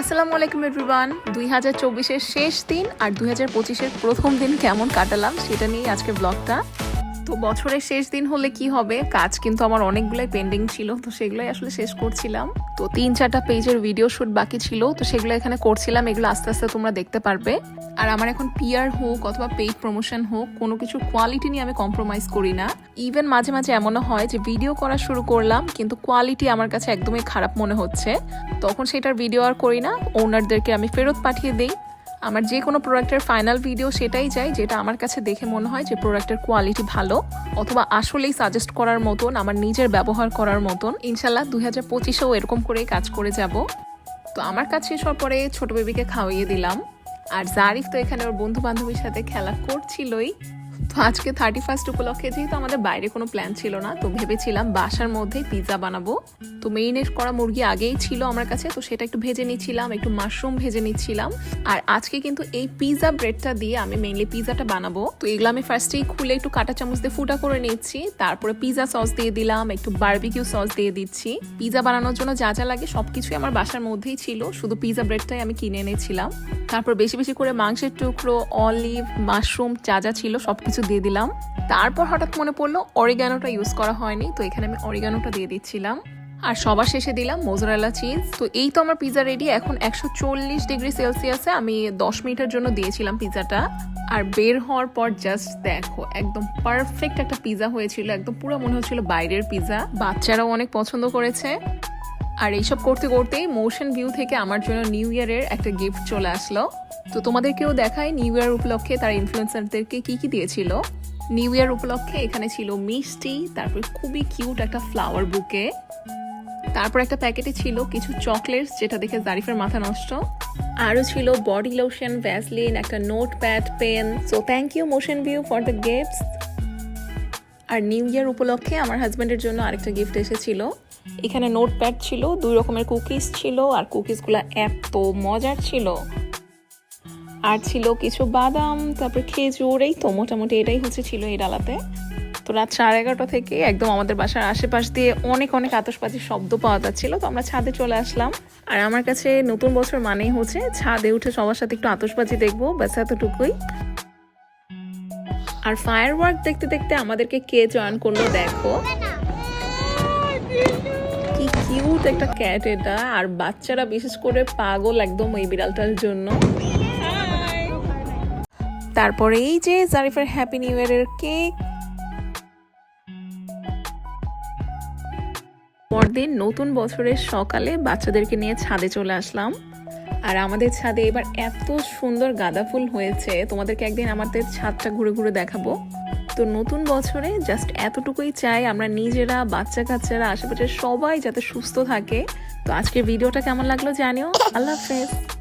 আসসালামু আলাইকুম এভরিওয়ান দুই হাজার চব্বিশের শেষ দিন আর দুই হাজার পঁচিশের প্রথম দিন কেমন কাটালাম, সেটা নিয়েই আজকে ব্লগটা তো বছরের শেষ দিন হলে কি হবে? কাজ কিন্তু আমার অনেকগুলোই পেন্ডিং ছিল, তো সেগুলোই আসলে শেষ করছিলাম। তো তিন চারটা পেজের ভিডিও শুট বাকি ছিল, তো সেগুলো এখানে করছিলাম, এগুলো আস্তে আস্তে তোমরা দেখতে পারবে। আর আমার এখন পিআর হোক অথবা পেইড প্রমোশন হোক, কোনো কিছুর কোয়ালিটি নিয়ে আমি কম্প্রোমাইজ করি না। ইভেন মাঝে মাঝে এমনও হয় যে ভিডিও করা শুরু করলাম, কিন্তু কোয়ালিটি আমার কাছে একদমই খারাপ মনে হচ্ছে। তখন সেটার ভিডিও আর করি না ওনারদেরকে আমি ফেরত পাঠিয়ে দিই। আমার যে কোনো প্রোডাক্টের ফাইনাল ভিডিও সেটাই চাই যেটা আমার কাছে দেখে মনে হয় যে প্রোডাক্টের কোয়ালিটি ভালো, অথবা আসলেই সাজেস্ট করার মতন, আমার নিজের ব্যবহার করার মতন। ইনশাল্লাহ দুই হাজার পঁচিশেও এরকম করেই কাজ করে যাব। তো আমার কাছে শেষ হওয়ার পরে ছোটো বেবিকে খাওয়িয়ে দিলাম। আর জারিফ তো এখানে ওর বন্ধু বান্ধবীর সাথে খেলা করছিলই। তো আজকে থার্টি ফার্স্ট উপলক্ষে যেহেতু আমাদের বাইরে কোনো প্ল্যান ছিল না, তো ভেবেছিলাম বাসার মধ্যেই পিৎজা বানাবো। তো মেরিনেট করা মুরগি আগেই ছিল আমার কাছে, তো সেটা একটু ভেজে নিচ্ছিলাম, একটু মাশরুম ভেজে নিচ্ছিলাম। আর আজকে কিন্তু এই পিৎজা ব্রেডটা দিয়ে আমি মেইনলি পিৎজাটা বানাবো। তো এগুলো আমি ফার্স্টেই খুলে একটু কাটা চামচ দিয়ে ফুটা করে নিচ্ছি, তারপরে পিৎজা সস দিয়ে দিলাম, একটু বার্বিকিউ সস দিয়ে দিচ্ছি। পিৎজা বানানোর জন্য যা যা লাগে সবকিছুই আমার বাসার মধ্যেই ছিল, শুধু পিৎজা ব্রেডটাই আমি কিনে এনেছিলাম। তারপর বেশি বেশি করে মাংসের টুকরো অলিভ মাশরুম যা যা ছিল সবকিছু দিয়ে দিলাম। তারপর হঠাৎ মনে পড়ল অরিগানোটা ইউজ করা হয়নি, তো এখানে আমি অরিগানোটা দিয়ে দিচ্ছিলাম। আর সবার শেষে দিলাম মোজরেলা চিজ তো এই তো আমার পিজা রেডি এখন একশো চল্লিশ ডিগ্রি সেলসিয়াসে আমি দশ মিনিটের জন্য দিয়েছিলাম পিজাটা আর বের হওয়ার পর জাস্ট দেখো, একদম পারফেক্ট একটা পিজা হয়েছিল, একদম পুরো মনে হচ্ছিল বাইরের পিজা বাচ্চারাও অনেক পছন্দ করেছে। আর এইসব করতে করতেই মোশন ভিউ থেকে আমার জন্য নিউ ইয়ারের একটা গিফট চলে আসলো। তো তোমাদেরকেও দেখায় নিউ ইয়ার উপলক্ষে তার ইনফ্লুয়েন্সারদেরকে কি কি দিয়েছিল। নিউ ইয়ার উপলক্ষে এখানে ছিল মিষ্টি, তারপর খুবই কিউট একটা ফ্লাওয়ার বুকে তারপর একটা প্যাকেটে ছিল কিছু চকলেটস যেটা দেখে জারিফের মাথা নষ্ট, আরও ছিল বডি লোশন ভ্যাসলিন একটা notepad pen so thank you motion view for the gifts R new year উপলক্ষে আমার হাজব্যান্ডের জন্য আরেকটা গিফট এসেছিল। এখানে নোট প্যাড ছিল, দুই রকমের কুকিজ ছিল, আর কুকিজগুলো এত মজার ছিল। আর ছিল কিছু বাদাম, তারপর খেজুর, এই তো মোটামুটি এটাই হচ্ছে ছিল এই ডালাতে। তো রাত সাড়ে এগারোটা থেকে একদম আমাদের বাসার আশেপাশ দিয়ে অনেক অনেক আতসবাজির শব্দ পাওয়া যাচ্ছিল। তো আমরা ছাদে চলে আসলাম। আর আমার কাছে নতুন বছর মানেই হচ্ছে, ছাদে উঠে সবার সাথে একটু আতসবাজি দেখব, ব্যাস এতটুকুই। আর ফায়ার ওয়ার্ক দেখতে দেখতে আমাদেরকে কে জয়েন করল দেখো। কি কিউট একটা ক্যাট এটা। আর বাচ্চারা বিশেষ করে পাগল একদম এই বিড়ালটার জন্য। তারপরে এই যে জারিফের হ্যাপি নিউ ইয়ারের কেক পরদিন নতুন বছরের সকালে বাচ্চাদেরকে নিয়ে ছাদে চলে আসলাম। আর আমাদের ছাদে এবার এত সুন্দর গাঁদা ফুল হয়েছে। তোমাদেরকে একদিন আমাদের ছাদটা ঘুরে ঘুরে দেখাবো। তো নতুন বছরে জাস্ট এতটুকুই চাই আমরা নিজেরা বাচ্চা কাচ্চারা আশেপাশের সবাই যাতে সুস্থ থাকে। তো আজকের ভিডিওটা কেমন লাগল জানিও। আল্লাহ হাফেজ।